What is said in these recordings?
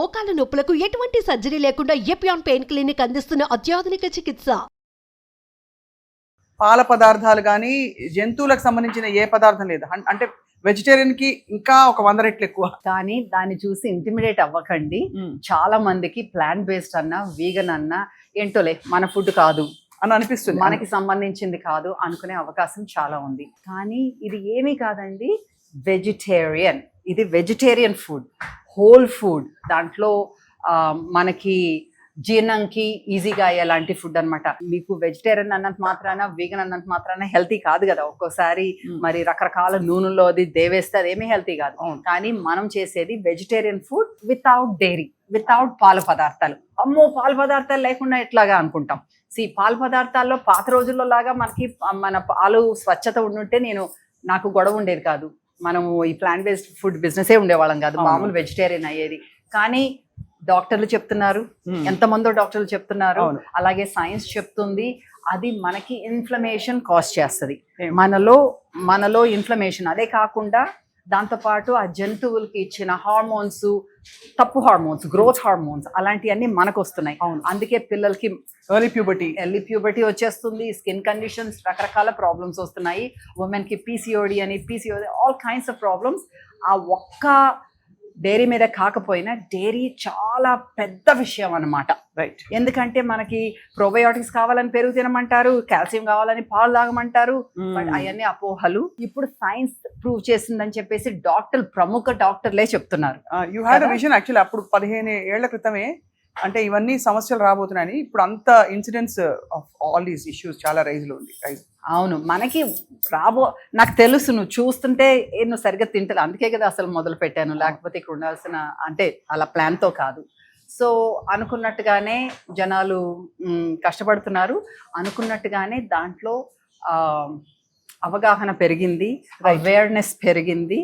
మోకాల నొప్పులకు ఎటువంటి సర్జరీ లేకుండా ఎపియాన్ పెయిన్ క్లినిక్ అందిస్తున్న అత్యాధునిక చికిత్స. పాల పదార్థాలు కానీ జంతువులకు సంబంధించిన ఏ పదార్థం లేదు. అంటే వెజిటేరియన్కి ఇంకా ఒక వంద రెట్లు ఎక్కువ. కానీ దాన్ని చూసి ఇంటిమిడేట్ అవ్వకండి. చాలా మందికి ప్లాంట్ బేస్డ్ అన్నా వీగన్ అన్నా ఏంటోలే మన ఫుడ్ కాదు. అని అనిపిస్తుంది. మనకి సంబంధించింది కాదు అనుకునే అవకాశం చాలా ఉంది. కానీ ఇది ఏమీ కాదండి వెజిటేరియన్. ఇది వెజిటేరియన్ ఫుడ్ హోల్ ఫుడ్ దాంట్లో మనకి జీర్ణంకి ఈజీగా అయ్యేలాంటి ఫుడ్ అన్నమాట. మీకు వెజిటేరియన్ అన్నంత మాత్రాన వీగన్ అన్నంత మాత్రాన హెల్తీ కాదు కదా. ఒక్కోసారి Hmm. మరి రకరకాల నూనెలో అది దేవేస్తే అదేమీ హెల్తీ కాదు. కానీ మనం చేసేది vegetarian food without dairy without పాల పదార్థాలు. అమ్మో పాల పదార్థాలు లేకుండా ఎట్లాగా అనుకుంటాం? సి పాల పదార్థాల్లో పాత రోజుల్లో లాగా మనకి మన పాలు స్వచ్ఛత ఉండుంటే నేను నాకు గొడవ ఉండేది కాదు. మనము ఈ ప్లాంట్ బేస్డ్ ఫుడ్ బిజినెస్ ఏ ఉండేవాళ్ళం కాదు. మామూలు వెజిటేరియన్ అయ్యేది కానీ డాక్టర్లు చెప్తున్నారు. ఎంతమందో డాక్టర్లు చెప్తున్నారు. అలాగే సైన్స్ చెప్తుంది అది మనకి ఇన్ఫ్లమేషన్ కాజ్ చేస్తుంది? మనలో మనలో ఇన్ఫ్లమేషన్ అదే కాకుండా దాంతోపాటు ఆ జంతువులకి ఇచ్చిన హార్మోన్స్ తప్పు హార్మోన్స్ గ్రోత్ హార్మోన్స్ అలాంటివన్నీ మనకు వస్తున్నాయి అవును. అందుకే పిల్లలకి ఎర్లీ ప్యూబర్టీ ఎర్లీ ప్యూబర్టీ వచ్చేస్తుంది స్కిన్ కండిషన్స్ రకరకాల ప్రాబ్లమ్స్ వస్తున్నాయి. ఉమెన్కి పీసీఓడి అని PCOD all kinds of problems ఆ ఒక్క డైరీ మీద కాకపోయినా డైరీ చాలా పెద్ద విషయం అన్నమాట. రైట్ ఎందుకంటే మనకి ప్రోబయోటిక్స్ కావాలని పెరుగు తినమంటారు కాల్షియం కావాలని పాలు తాగమంటారు బట్ అవన్నీ అపోహలు. ఇప్పుడు సైన్స్ ప్రూవ్ చేసిందని చెప్పేసి డాక్టర్ ప్రముఖ డాక్టర్లే చెప్తున్నారు. You had? విజన్ యాక్చువల్లీ అప్పుడు పదిహేను ఏళ్ళ క్రితమే అంటే ఇవన్నీ సమస్యలు రాబోతున్నాయని ఇప్పుడు అంత incidents of all these issues చాలా రైజ్లో ఉంది రైజ్. అవును మనకి రాబో నాకు తెలుసు నువ్వు చూస్తుంటే నువ్వు సరిగ్గా తింటలే అందుకే కదా అసలు మొదలు పెట్టాను. లేకపోతే ఇక్కడ ఉండాల్సిన అంటే అలా ప్లాన్తో కాదు. సో అనుకున్నట్టుగానే జనాలు కష్టపడుతున్నారు. అనుకున్నట్టుగానే దాంట్లో అవగాహన పెరిగింది అవేర్నెస్ పెరిగింది.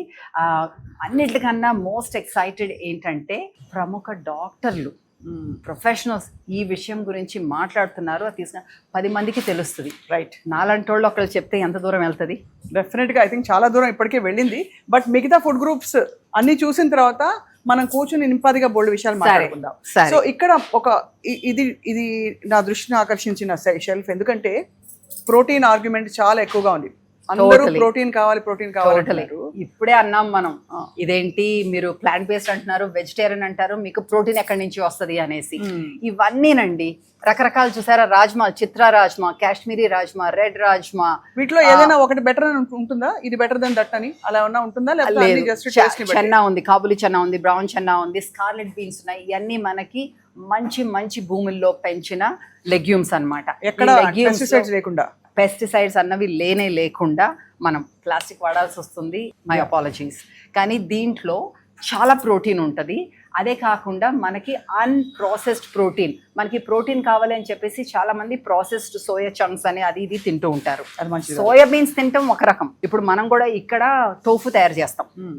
అన్నిటికన్నా మోస్ట్ ఎక్సైటెడ్ ఏంటంటే ప్రముఖ డాక్టర్లు. ప్రొఫెషనల్స్ ఈ విషయం గురించి మాట్లాడుతున్నారు. అది తీసుకుని పది మందికి తెలుస్తుంది. రైట్ నాలంటి వాళ్ళు ఒకళ్ళు చెప్తే ఎంత దూరం వెళ్తుంది? డెఫినెట్గా ఐ థింక్ చాలా దూరం ఇప్పటికే వెళ్ళింది. బట్ మిగతా ఫుడ్ గ్రూప్స్ అన్ని చూసిన తర్వాత మనం కూర్చుని నింపాదిగా బోల్డ్ విషయాలు మాట్లాడుకుందాం. సో ఇక్కడ ఒక ఇది ఇది నా దృష్టిని ఆకర్షించిన షెల్ఫ్ ఎందుకంటే ప్రోటీన్ ఆర్గ్యుమెంట్ చాలా ఎక్కువగా ఉంది. అందరూ. ప్రోటీన్ కావాలి ప్రోటీన్. కావాలి ఇప్పుడే అన్నాం మనం. ఇదేంటి మీరు ప్లాంట్ బేస్డ్ అంటున్నారు వెజిటేరియన్ అంటారు మీకు ప్రోటీన్ ఎక్కడి నుంచి వస్తది అనేసి. Hmm. ఇవన్నీనండి. రకరకాలు చూసారా? రాజ్మా చిత్రా రాజ్మా కాశ్మీరీ రాజ్మా రెడ్ రాజ్మా. వీటిలో ఏదైనా ఒకటి బెటర్ అని ఉంటుందా? ఇది బెటర్ దెన్ దట్ అని? అలా ఏమన్నా ఉంటుందా? చెన్నా ఉంది కాబులి చెన్నా ఉంది బ్రౌన్ చెన్నా ఉంది స్కార్లెట్ బీన్స్ ఉన్నాయి ఇవన్నీ మనకి మంచి మంచి భూముల్లో పెంచిన లెగ్యూమ్స్ అన్నమాట. ఎక్కడ పెస్టిసైడ్స్ లేకుండా? పెస్టిసైడ్స్ అన్నవి లేనే లేకుండా మనం ప్లాస్టిక్ వాడాల్సి వస్తుంది. మై అపాలజీస్ కానీ దీంట్లో చాలా ప్రోటీన్ ఉంటుంది. అదే కాకుండా మనకి అన్ప్రాసెస్డ్ ప్రోటీన్ మనకి ప్రోటీన్ కావాలి అని చెప్పేసి చాలా మంది ప్రాసెస్డ్ సోయా చంక్స్ అని అది ఇది తింటూ ఉంటారు. అది సోయా బీన్స్ తింటాం ఒక రకం. ఇప్పుడు మనం కూడా ఇక్కడ టోఫు తయారు చేస్తాం. Hmm.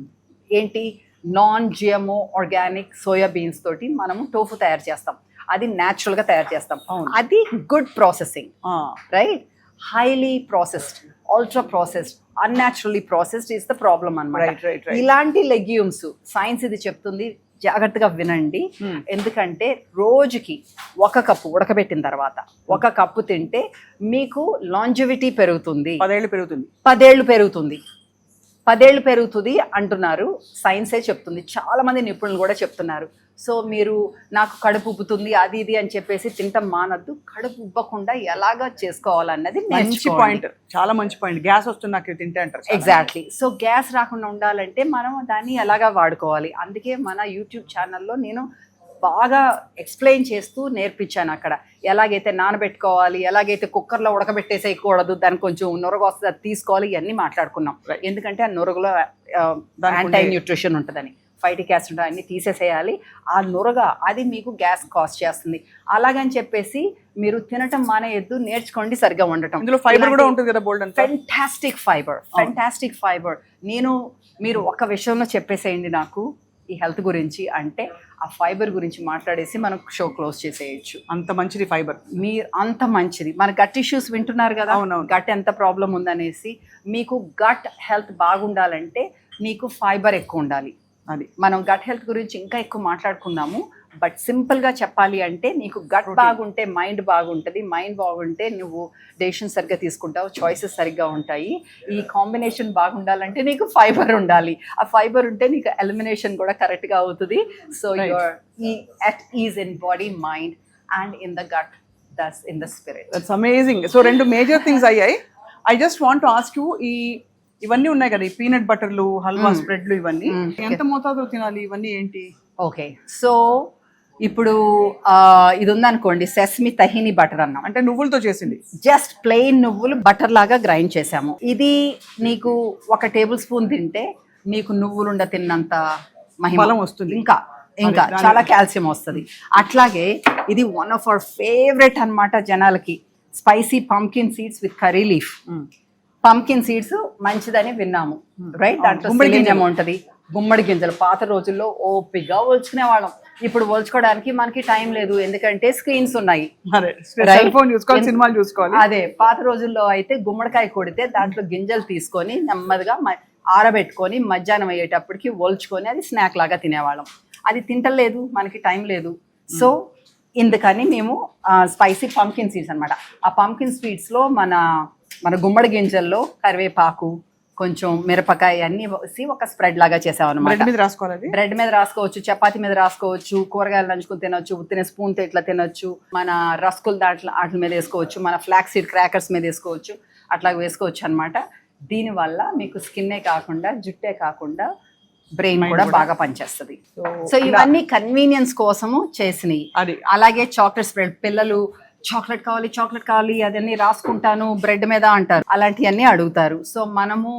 ఏంటి? Non GMO organic soya beans తోటి మనము టోఫు తయారు చేస్తాం. అది natural గా తయారు చేస్తాం. అది good processing. Right highly processed ultra processed unnaturally processed is the problem Right, అనమాట. ఇలాంటి లెగ్యూమ్స్ సైన్స్ ఇది చెప్తుంది జాగ్రత్తగా వినండి. Hmm. ఎందుకంటే రోజుకి ఒక కప్పు ఉడకబెట్టిన తర్వాత ఒక కప్పు తింటే మీకు లాంజివిటీ పెరుగుతుంది. పదేళ్ళు పెరుగుతుంది. పదేళ్ళు పెరుగుతుంది. పదేళ్ళు పెరుగుతుంది అంటున్నారు. సైన్సే చెప్తుంది. చాలా మంది నిపుణులు కూడా చెప్తున్నారు. సో మీరు నాకు కడుపు ఉబ్బుతుంది అది ఇది అని చెప్పేసి తింటాం మానద్దు. కడుపు ఉబ్బకుండా ఎలాగా చేసుకోవాలన్నది మంచి పాయింట్ చాలా మంచి పాయింట్ గ్యాస్ వస్తుంది నాకు తింటే అంటారు. ఎగ్జాక్ట్లీ సో గ్యాస్ రాకుండా ఉండాలంటే మనం దాన్ని ఎలాగా వాడుకోవాలి? అందుకే మన యూట్యూబ్ ఛానల్లో నేను బాగా ఎక్స్ప్లెయిన్ చేస్తూ నేర్పించాను అక్కడ. ఎలాగైతే నానబెట్టుకోవాలి ఎలాగైతే కుక్కర్లో ఉడకబెట్టేసేయకూడదు దానికి కొంచెం నొరగ వస్తుంది అది తీసుకోవాలి ఇవన్నీ మాట్లాడుకున్నాం. ఎందుకంటే ఆ నొరగలో యాంటై న్యూట్రిషన్ ఉంటుందని ఫైటిక్ యాసిడ్ అన్ని తీసేసేయాలి. ఆ నొరగ అది మీకు గ్యాస్ కాస్ట్ చేస్తుంది. అలాగని చెప్పేసి మీరు తినటం మానేయద్దు నేర్చుకోండి సరిగ్గా ఉండటం ఇందులో ఫైబర్ కూడా ఉంటుంది కదా bold fantastic fibre fantastic fibre నేను మీరు ఒక విషయంలో చెప్పేసేయండి నాకు. ఈ హెల్త్ గురించి అంటే ఆ ఫైబర్ గురించి మాట్లాడేసి మనం షో క్లోజ్ చేసేయచ్చు. అంత మంచిది ఫైబర్. మీరు అంత మంచిది. మన గట్ ఇష్యూస్ వింటున్నారు కదా? అవునవును. గట్ ఎంత ప్రాబ్లం ఉందనేసి మీకు గట్ హెల్త్ బాగుండాలంటే మీకు ఫైబర్ ఎక్కువ ఉండాలి. అది. మనం గట్ హెల్త్ గురించి ఇంకా ఎక్కువ మాట్లాడుకుందాము. బట్ సింపుల్గా చెప్పాలి అంటే నీకు గట్. బాగుంటే మైండ్ బాగుంటది. మైండ్ బాగుంటే నువ్వు డెసిషన్ సరిగ్గా తీసుకుంటావు చాయిసెస్ సరిగ్గా ఉంటాయి. ఈ కాంబినేషన్ బాగుండాలంటే నీకు ఫైబర్ ఉండాలి. ఆ ఫైబర్ ఉంటే నీకు ఎలిమినేషన్ కూడా కరెక్ట్గా అవుతుంది. సో. యువర్ ఈ at is in body mind and in the gut thus in the spirit that's amazing so రెండు మేజర్ థింగ్స్ అయ్యాయి. I just want ask you ఈ ఇవన్నీ ఉన్నాయి కదా ఈ పీనట్ బటర్లు హల్వా. స్ప్రెడ్లు ఇవన్నీ. Mm. ఎంత మోతాదులో తినాలి? ఇవన్నీ ఏంటి? ఓకే సో ఇప్పుడు ఆ, ఇది ఉందనుకోండి సెస్మి తహిని బటర్ అన్నాం. అంటే నువ్వులతో చేసింది. జస్ట్ ప్లెయిన్ నువ్వులు బటర్ లాగా గ్రైండ్ చేసాము. ఇది నీకు ఒక టేబుల్ స్పూన్ తింటే నీకు నువ్వులుండ తిన్నంత మహిమ బలం వస్తుంది. ఇంకా ఇంకా చాలా కాల్షియం వస్తుంది. అట్లాగే ఇది వన్ ఆఫ్ అవర్ ఫేవరెట్ అన్నమాట జనాలకి. Spicy pumpkin seeds with curry leaf pumpkin seeds మంచిదని విన్నాము. రైట్ దాంట్లో. ఉంటది. గుమ్మడి గింజలు పాత రోజుల్లో ఒలుచుకునే వాళ్ళం ఇప్పుడు ఒలుచుకోవడానికి మనకి టైం లేదు ఎందుకంటే స్క్రీన్స్ ఉన్నాయి. ఫోన్ చూసుకోవాలి సినిమాలు చూసుకోవాలి. అదే పాత రోజుల్లో అయితే గుమ్మడికాయ కొడితే దాంట్లో గింజలు తీసుకొని నెమ్మదిగా ఆరబెట్టుకొని మధ్యాహ్నం అయ్యేటప్పటికి ఒల్చుకొని అది స్నాక్ లాగా తినేవాళ్ళం. అది తింటలేదు మనకి టైం లేదు. సో ఇందుకని మేము స్పైసీ పంకిన్ సీడ్స్ అన్నమాట. ఆ పంకిన్ స్వీట్స్లో మన మన గుమ్మడి గింజల్లో కరివేపాకు కొంచెం మిరపకాయ అన్ని వేసి ఒక స్ప్రెడ్ లాగా చేసామన్నమాట బ్రెడ్ మీద రాసుకోవాలి బ్రెడ్ మీద రాసుకోవచ్చు చపాతి మీద రాసుకోవచ్చు కూరగాయలు నంచుకుని తినొచ్చు ఉత్తిన స్పూన్తో ఇట్లా తినొచ్చు మన రస్కులు దాంట్లో వాటి మీద వేసుకోవచ్చు మన ఫ్లాక్ సీడ్ క్రాకర్స్ మీద వేసుకోవచ్చు అట్లా వేసుకోవచ్చు అనమాట దీనివల్ల మీకు స్కిన్నే కాకుండా జుట్టే కాకుండా బ్రెయిన్ కూడా. బాగా పనిచేస్తుంది. సో ఇవన్నీ కన్వీనియన్స్ కోసము చేసినవి. అది. అలాగే చాక్లెట్ స్ప్రెడ్ పిల్లలు చాక్లెట్ కావాలి చాక్లెట్ కావాలి అదన్నీ రాసుకుంటాను బ్రెడ్ మీద అంటారు. అలాంటివన్నీ అడుగుతారు. సో మనము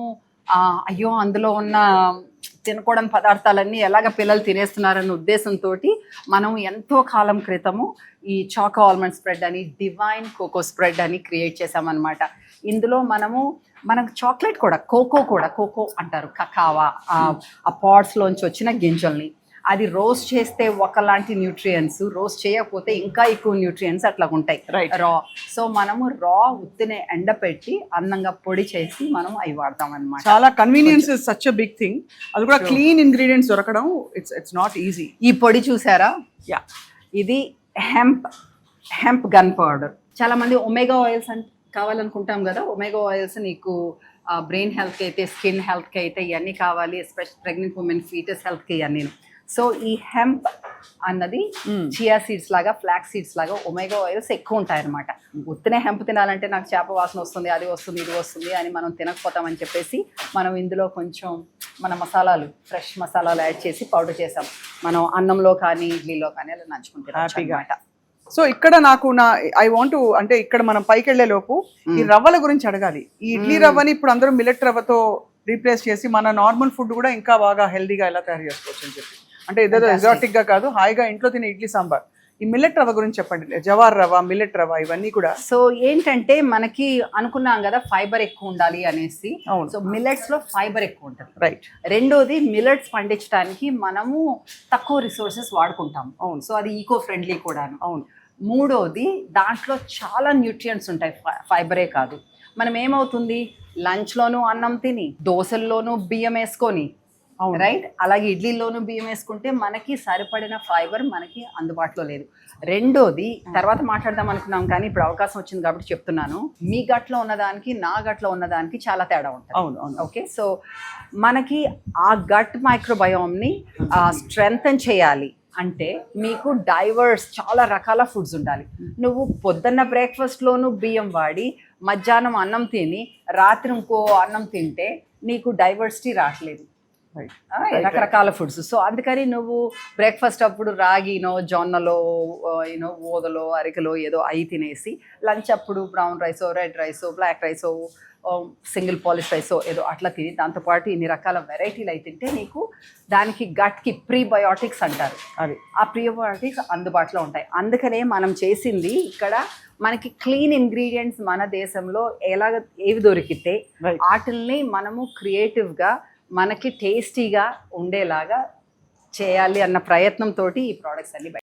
అయ్యో అందులో ఉన్న తినకూడని పదార్థాలన్నీ ఎలాగ పిల్లలు తినేస్తున్నారన్న ఉద్దేశంతో మనం ఎంతో కాలం క్రితము ఈ చాకో ఆల్మండ్ స్ప్రెడ్ అని డివైన్ కోకో స్ప్రెడ్ అని క్రియేట్ చేసామన్నమాట ఇందులో మనము మనకు చాక్లెట్ కూడా కోకో కూడా కోకో అంటారు కకావా ఆ పాట్స్లోంచి వచ్చిన గింజల్ని. అది రోస్ట్ చేస్తే ఒకలాంటి న్యూట్రియంట్స్ రోస్ట్ చేయకపోతే ఇంకా ఎక్కువ న్యూట్రియంట్స్ అట్లా ఉంటాయి. రా. సో మనము రా ఉత్తినే ఎండపెట్టి అందంగా పొడి చేసి మనం అవి వాడతాం అనమాట చాలా convenience is such a big thing అది కూడా క్లీన్ ఇంగ్రీడియంట్స్ దొరకడం ఇట్స్ ఇట్స్ నాట్ ఈజీ ఈ పొడి చూసారా? యా ఇది హెంప్ హెంప్ గన్ పౌడర్ చాలా మంది ఒమేగా ఆయిల్స్ అంటే కావాలనుకుంటాం కదా. ఒమేగా ఆయిల్స్ నీకు బ్రెయిన్ హెల్త్కి అయితే స్కిన్ హెల్త్కి అయితే ఇవన్నీ కావాలి ఎస్పెషల్ ప్రెగ్నెంట్ ఉమెన్ ఫీటస్ హెల్త్కి ఇవన్నీ సో ఈ హెంప్ అన్నది. చియా సీడ్స్ లాగా ఫ్లాక్ సీడ్స్ లాగా ఒమేగా ఆయిల్స్ ఎక్కువ ఉంటాయి అనమాట ఉత్తనే హెంప్ తినాలంటే నాకు చేప వాసన వస్తుంది అది వస్తుంది ఇది వస్తుంది అని మనం తినకపోతామని చెప్పేసి మనం ఇందులో కొంచెం మన మసాలాలు ఫ్రెష్ మసాలాలు యాడ్ చేసి పౌడర్ చేసాం. మనం అన్నంలో కానీ ఇడ్లీలో కానీ అలా నంచుకుంటే. సో ఇక్కడ నాకు నా ఐ వాంట్ అంటే ఇక్కడ మనం పైకి వెళ్ళే లోపు ఈ రవ్వల గురించి అడగాలి. ఈ ఇడ్లీ రవ్వని ఇప్పుడు అందరూ మిల్లెట్ రవ్వతో రీప్లేస్ చేసి మన నార్మల్ ఫుడ్ కూడా ఇంకా బాగా హెల్దీగా ఎలా తయారు చేసుకోవచ్చు అని చెప్పి. అంటే ఏదో. ఎగ్జాటిక్గా కాదు హాయిగా ఇంట్లో తినే ఇడ్లీ సాంబార్. ఈ మిల్లెట్ రవ్వ గురించి చెప్పండి. జవార్ రవ్వ మిల్లెట్ రవ్వ ఇవన్నీ కూడా. సో ఏంటంటే మనకి అనుకున్నాం కదా ఫైబర్ ఎక్కువ ఉండాలి అనేసి. అవును. సో మిల్లెట్స్లో ఫైబర్ ఎక్కువ ఉంటుంది. రైట్ రెండోది మిల్లెట్స్ పండించడానికి మనము తక్కువ రిసోర్సెస్ వాడుకుంటాం అవును. సో అది ఈకో ఫ్రెండ్లీ కూడాను. అవును. మూడోది దాంట్లో చాలా న్యూట్రియంట్స్ ఉంటాయి. ఫైబరే కాదు. మనం ఏమవుతుంది లంచ్లోనూ అన్నం తిని దోశల్లోనూ బియ్యం వేసుకొని. రైట్? అలాగే ఇడ్లీలోనూ బియ్యం వేసుకుంటే మనకి సరిపడిన ఫైబర్ మనకి అందుబాటులో లేదు. రెండోది తర్వాత మాట్లాడదాం అనుకున్నాం కానీ ఇప్పుడు అవకాశం వచ్చింది కాబట్టి చెప్తున్నాను. మీ గట్లో ఉన్నదానికి నా గట్లో ఉన్నదానికి చాలా తేడా ఉంటుంది. అవును అవును. ఓకే? సో మనకి ఆ గట్ మైక్రోబయోమ్ని స్ట్రెంగ్తన్ చేయాలి అంటే మీకు డైవర్స్ చాలా రకాల ఫుడ్స్ ఉండాలి. నువ్వు పొద్దున్న బ్రేక్ఫాస్ట్లోను బియ్యం వాడి మధ్యాహ్నం అన్నం తిని రాత్రి ఇంకో అన్నం తింటే నీకు డైవర్సిటీ రావట్లేదు. రకరకాల ఫుడ్స్ సో అందుకని నువ్వు బ్రేక్ఫాస్ట్ అప్పుడు రాగినో జొన్నలో యూనో ఓదలో అరికలో ఏదో అయి తినేసి లంచ్ అప్పుడు బ్రౌన్ రైసో రెడ్ రైసో బ్లాక్ రైసో సింగిల్ పాలిష్ రైసో ఏదో అట్లా తిని దాంతోపాటు ఇన్ని రకాల వెరైటీలు అయి తింటే నీకు దానికి గట్కి ప్రీబయోటిక్స్ అంటారు. అది. ఆ ప్రీబయోటిక్స్ అందుబాటులో ఉంటాయి. అందుకనే మనం చేసింది ఇక్కడ మనకి క్లీన్ ఇంగ్రీడియంట్స్ మన దేశంలో ఎలాగ ఏవి దొరికితే. వాటిల్ని మనము క్రియేటివ్గా మనకి టేస్టీగా ఉండేలాగా చేయాలి అన్న ప్రయత్నంతో ఈ ప్రోడక్ట్స్ అన్ని బయట